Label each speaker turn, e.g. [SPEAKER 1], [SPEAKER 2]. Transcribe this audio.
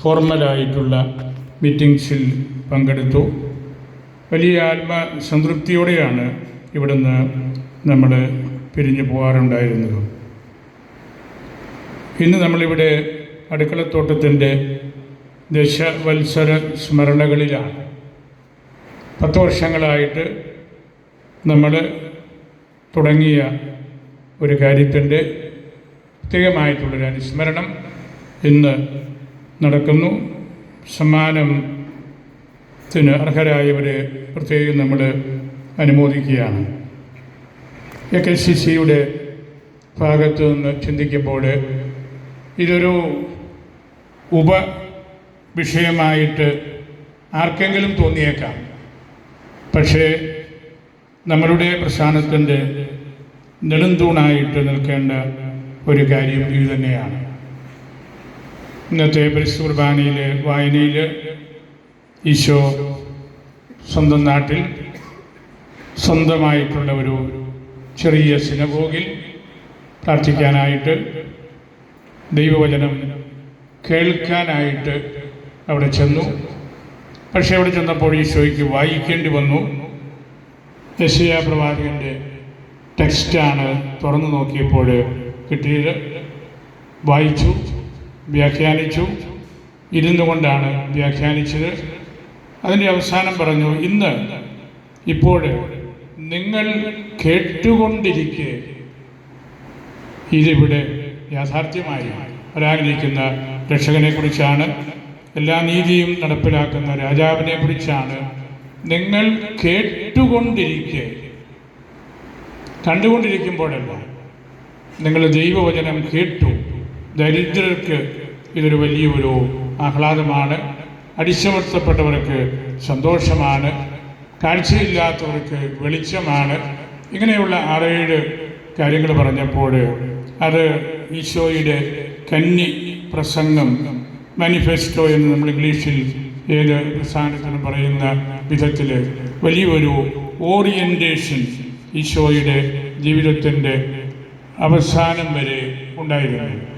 [SPEAKER 1] ഫോർമലായിട്ടുള്ള മീറ്റിംഗ്സിൽ പങ്കെടുത്തു. വലിയ ആത്മസംതൃപ്തിയോടെയാണ് ഇവിടുന്ന് നമ്മൾ പിരിഞ്ഞു പോകാറുണ്ടായിരുന്നത്. ഇന്ന് നമ്മളിവിടെ അടുക്കളത്തോട്ടത്തിന്റെ ദശവത്സര സ്മരണകളിലാണ്. പത്ത് വർഷങ്ങളായിട്ട് നമ്മൾ തുടങ്ങിയ ഒരു കാര്യത്തിന്റെ പ്രത്യേകമായിട്ടുള്ളൊരു അനുസ്മരണം ഇന്ന് നടക്കുന്നു. സമ്മാനത്തിന് അർഹരായവരെ പ്രത്യേകം നമ്മൾ അനുമോദിക്കുകയാണ്. എ കെ സി സിയുടെ ഭാഗത്തു നിന്ന് ചിന്തിക്കുമ്പോൾ ഇതൊരു ഉപ വിഷയമായിട്ട് ആർക്കെങ്കിലും തോന്നിയേക്കാം. പക്ഷേ നമ്മളുടെ പ്രസ്ഥാനത്തിന്റെ നെടുന്തൂണായിട്ട് നിൽക്കേണ്ട ഒരു കാര്യം ഇത് തന്നെയാണ്. ഇന്നത്തെ പരിശുദ്ധ കുർബാനയിലെ വായനയിൽ ഈശോ സ്വന്തം നാട്ടിൽ സ്വന്തമായിട്ടുള്ള ഒരു ചെറിയ സിനഗോഗിൽ പ്രാർത്ഥിക്കാനായിട്ട് ദൈവവചനം കേൾക്കാനായിട്ട് അവിടെ ചെന്നു. പക്ഷേ അവിടെ ചെന്നപ്പോൾ ഈശോയ്ക്ക് വായിക്കേണ്ടി വന്നു. യശയ പ്രവാചകന്റെ ടെക്സ്റ്റാണ് തുറന്നു നോക്കിയപ്പോൾ കിട്ടിയത്. വായിച്ചു. വ്യാഖ്യാനിച്ചു. ഇരുന്നു കൊണ്ടാണ് വ്യാഖ്യാനിച്ചത്. അതിന്റെ അവസാനം പറഞ്ഞു ഇന്ന് ഇപ്പോൾ നിങ്ങൾ കേട്ടുകൊണ്ടിരിക്കെ. ഇതിവിടെ യാഥാർത്ഥ്യമായി വരാനിരിക്കുന്ന രക്ഷകനെക്കുറിച്ചാണ്. എല്ലാ നീതിയും നടപ്പിലാക്കുന്ന രാജാവിനെ കുറിച്ചാണ് നിങ്ങൾ കേട്ടുകൊണ്ടിരിക്കെ. കണ്ടുകൊണ്ടിരിക്കുമ്പോഴല്ല നിങ്ങൾ ദൈവവചനം കേട്ടു. ദരിദ്രർക്ക് ഇതൊരു വലിയൊരു ആഹ്ലാദമാണ്. അടിച്ചമർത്തപ്പെട്ടവർക്ക് സന്തോഷമാണ്. കാഴ്ചയില്ലാത്തവർക്ക് വെളിച്ചമാണ്. ഇങ്ങനെയുള്ള ആറേഴ് കാര്യങ്ങൾ പറഞ്ഞപ്പോൾ അത് ഈശോയുടെ കന്നി പ്രസംഗം മാനിഫെസ്റ്റോ എന്ന് നമ്മൾ ഇംഗ്ലീഷിൽ ഏത് പ്രസ്ഥാനത്തിനും പറയുന്ന വിധത്തിൽ വലിയൊരു ഓറിയന്റേഷൻ ഈശോയുടെ ജീവിതത്തിന്റെ അവസാനം വരെ ഉണ്ടായിരുന്നു.